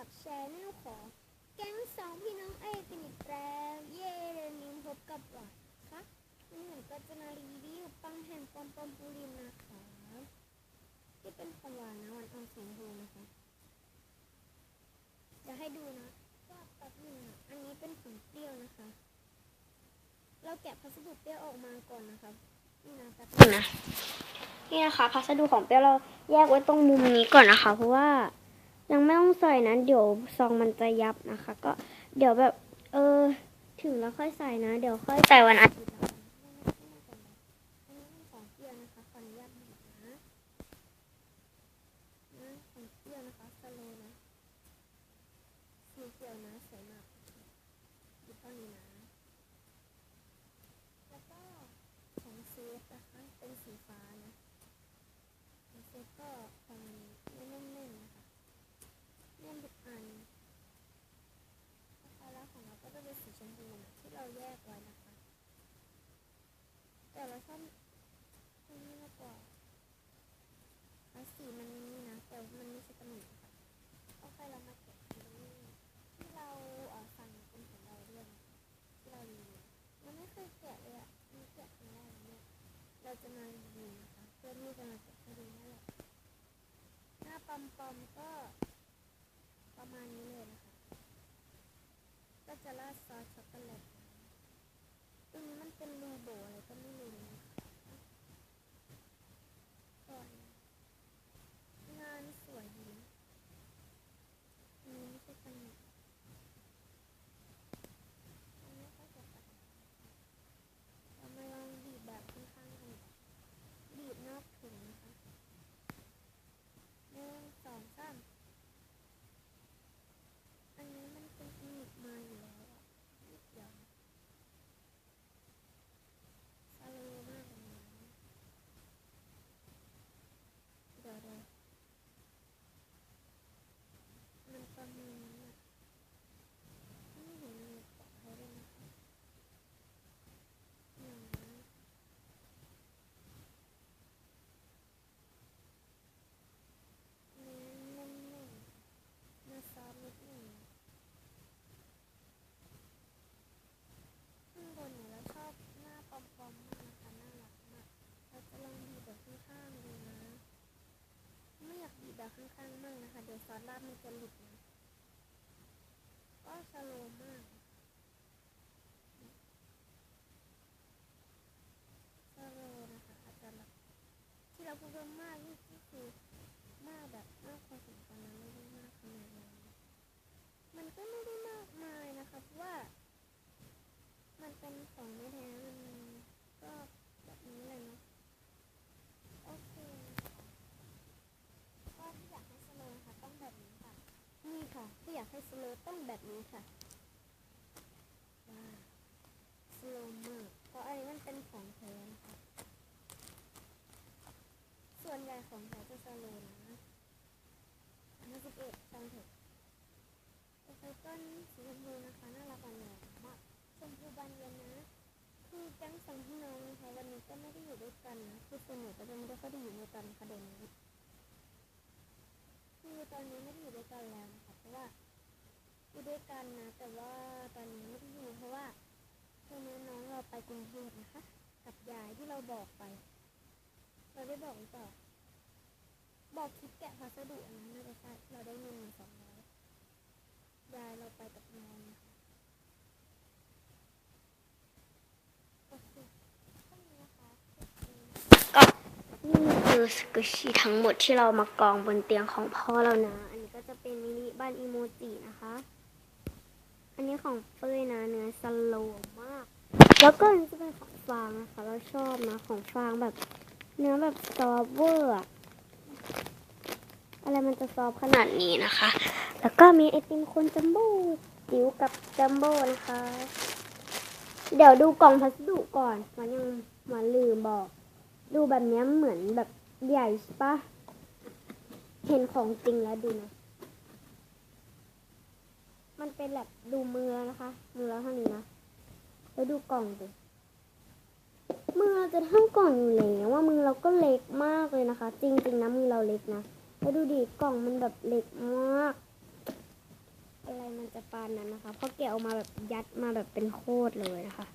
กับแชร์แนลของแก๊งสองพี่น้องเอกันอีกแล้วเย้เรนนี้พบกับหวานครับวันนี้ผมก็จะมารีวิวปังแห่งปอมปอมปูริมนะคะที่เป็นของหวานนะหวานเอาสองดูนะคะจะให้ดูนะว่าแป๊บหนึงอะอันนี้เป็นของเปรี้ยวนะคะ เราแกะพัสดุเปรี้ยวออกมาก่อนนะคะนี่นะแป๊บนึงนะนี่นะคะพัสดุของเปรี้ยวเราแยกไว้ตรงมุมนี้ก่อนนะคะ เพราะว่า ยังไม่ต้องใส่นะเดี๋ยวซองมันจะยับนะคะ ก็เดี๋ยวแบบ เออ ถึงแล้วค่อยใส่นะ เดี๋ยวค่อยใส่วันอาทิตย์แล้วกันอันนี้เป็นของเปรี้ยวนะคะขออนุญาตบีบนะนะของเปรี้ยวนะคะสโลว์นะสีเขียวนะสวยมากบีบเท่านี้นะแล้วก็ของเซฟนะคะเป็นสีฟ้านะของเซฟก็ประมาณนี้ไม่แน่นๆนะคะแน่นทุกอันนะคะแล้วของเราก็จะเป็น สมพูนะที่เราแยกไว้นะคะ แต่เราชอบตรงนี้มากกว่าแล้วสีมันนี่นะ แต่มันไม่ใช่กระหนุ่ค่ะโอเคเรามาเก็บตรงนี้ที่เราเอ่อสั่งเป็นของเราด้วยนะที่เรารีวิวมันไม่เคยแกะเลยอะมีแกะครั้งแรกเนี่ยเราจะมารีวิวนะคะเพื่อที่จะมาเก็บให้ดูนั่นแหละหน้าปอมปอมๆก็ประมาณนี้เลยนะคะ ก็จะราดซอสช็อกโกแลตตรงนี้มันเป็นรูโบอะไรก็ไม่รู้นะคะสวยนะงานสวยดีนะอันนี้ไม่ใช่ขนมอันนี้ก็จะตัดเรามาลองบีบแบบข้างๆกันบีบนอกถุงนะคะหนึ่งสองสามอันนี้มันเป็นหนีบมาอยู่แล้วอะนิดเดียวสโลว์มากเลยนะเดี๋ยวเดี๋ยวมันประมาณนี้อะไม่เห็นมีปอกให้ด้วยนะคะอย่างนั้น เนื้อแน่นๆเนื้อซอฟต์นิดหนึ่งข้างบนเนี่ยเราชอบหน้าปอมๆมากนะคะน่ารักมาก เราจะลองบีบแบบข้างๆดูนะ ไม่ อนข้างมากนะคะ เดี๋ยวซอสราดมันจะหลุดนะก็สโลมากสโลนะคะอาจจะแบบที่เราพูดมากนี่ก็คือ มากแบบมากพอสมควรนะไม่ได้มากขนาดนั้นมันก็ไม่ได้มากมายนะคะเพราะว่า มันเป็นของไม่แท้มันก็แบบนี้เลยเนาะโอเคก็ที่อยากให้สโลว์นะคะต้องแบบนี้ค่ะ นี่ค่ะที่อยากให้สโลว์ ต้องแบบนี้ค่ะว้าสโลว์มากเพราะอันนี้มันเป็นของแท้นะคะส่วนใหญ่ของแท้จะสโลว์นะห้าสิบเอ็ดจำเถอะโอเคต้นสีชมพูนะคะน่ารักอ่อนโยนมากชมพูบานเย็นนะ คือแก๊งสองพี่น้องนะคะวันนี้ก็ไม่ได้อยู่ด้วยกันนะคือส่วนใหญ่ก็จะไม่ได้ค่อยได้อยู่ด้วยกันประเด็นนี้คือตอนนี้ไม่ได้อยู่ด้วยกันแล้วนะคะเพราะว่า อยู่ด้วยกันนะ แต่ว่าตอนนี้ไม่ได้อยู่เพราะว่าตอนนี้น้องเราไปกรุงเทพนะคะ กับยายที่เราบอกไป เราได้บอกหรือเปล่าบอกคลิปแกะพัสดุอันนั้นน่าจะใช่เราได้เงินมาสองร้อยยายเราไปกับน้องนะคะอะคะก็นี่คือสกุชชี่ทั้งหมดที่เรามากองบนเตียงของพ่อเรานะ อันนี้ก็จะเป็นมินิบ้านอีโมจินะคะ อันนี้ของเป้ยนะเนื้อสโลว์มาก แล้วก็อันนี้จะเป็นของฟางนะคะเราชอบนะของฟางแบบ เนื้อแบบซอฟเวอร์อะอะไรมันจะซอฟขนาดนี้นะคะ แล้วก็มีไอติมคนจัมโบ้จิ๋วกับจัมโบ้นะคะ เดี๋ยวดูกล่องพัสดุก่อนมันยังมันลืมบอก ดูแบบนี้เหมือนแบบใหญ่ใช่ปะเห็นของจริงแล้วดูนะ มันเป็นแบบดูมือนะคะ มือเราเท่านี้นะ แล้วดูกล่องดิ มือเราจะเท่ากล่องอยู่แล้วว่ามือเราก็เล็กมากเลยนะคะ จริงๆนะมือเราเล็กนะ แล้วดูดิกล่องมันแบบเล็กมาก อะไรมันจะปานนั้นนะคะเพราะแกะออกมาแบบยัดมาแบบเป็นโคตรเลยนะคะ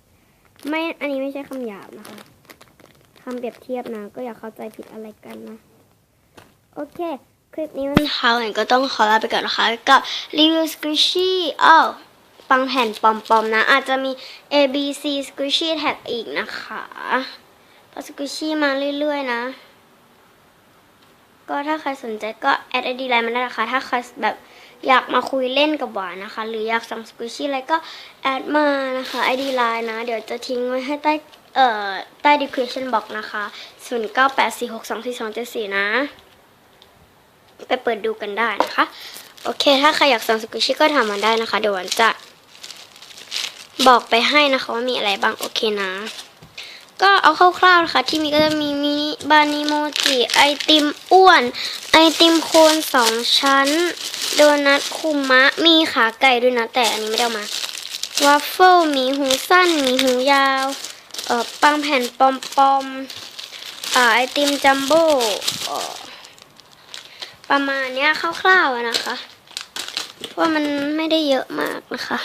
ไม่ อันนี้ไม่ใช่คำหยาบนะคะคำเปรียบเทียบนะ ก็อย่าเข้าใจผิดอะไรกันนะ โอเค คลิปนี้มันเท่าไหร่ก็ต้องขอลาไปก่อนนะคะกับรีวิวสกูชี่อ้าวปังแผ่นปอมๆนะ อาจจะมี A B C squishy tag อีกนะคะเพราะสกูชี่มาเรื่อยๆนะ ก็ถ้าใครสนใจก็แอดไอดีไลน์มาได้นะคะ ถ้าใครแบบอยากมาคุยเล่นกับหวานนะคะ หรืออยากสั่งสกูชี่อะไรก็แอดมานะคะไอดีไลน์นะ เดี๋ยวจะทิ้งไว้ให้ใต้เอ่อใต้ description box นะคะ 0984624274 นะ ไปเปิดดูกันได้นะคะ โอเค ถ้าใครอยากสั่งสกูชี่ก็ทำมาได้นะคะ เดี๋ยววันจะบอกไปให้นะคะว่ามีอะไรบ้างโอเคนะ ก็เอาคร่าวๆนะคะ ที่มีก็จะมีมินิบานิโมจิไอติมอ้วน ไอติมโคนสองชั้น โดนัทคุมะ มีขาไก่ด้วยนะ แต่อันนี้ไม่ได้เอามาวาฟเฟิลหมีหูสั้นหมีหูยาวเอ่อปังแผ่นปอมปอมอ่าไอติมจัมโบ้ ประมาณนี้คร่าวๆนะคะ เพราะว่ามันไม่ได้เยอะมากนะคะ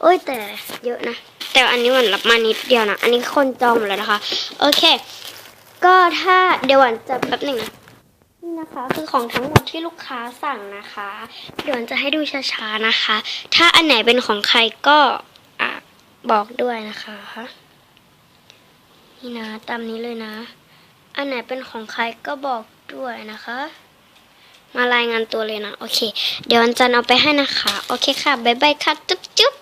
โอ้ยแต่เยอะนะ แต่อันนี้หวันรับมานิดเดียวนะ อันนี้คนจองหมดแล้วนะคะ โอเค ก็ถ้าเดี๋ยววันจะแป๊บหนึ่งนะนี่นะคะคือของทั้งหมดที่ลูกค้าสั่งนะคะ เดี๋ยวอันจะให้ดูช้าๆนะคะ ถ้าอันไหนเป็นของใครก็อะบอกด้วยนะคะ นี่นะตามนี้เลยนะ อันไหนเป็นของใครก็บอกด้วยนะคะ มารายงานตัวเลยนะ โอเค เดี๋ยววันจันทร์เอาไปให้นะคะ โอเคค่ะ บ๊ายบายค่ะ จุ๊บจุ๊บ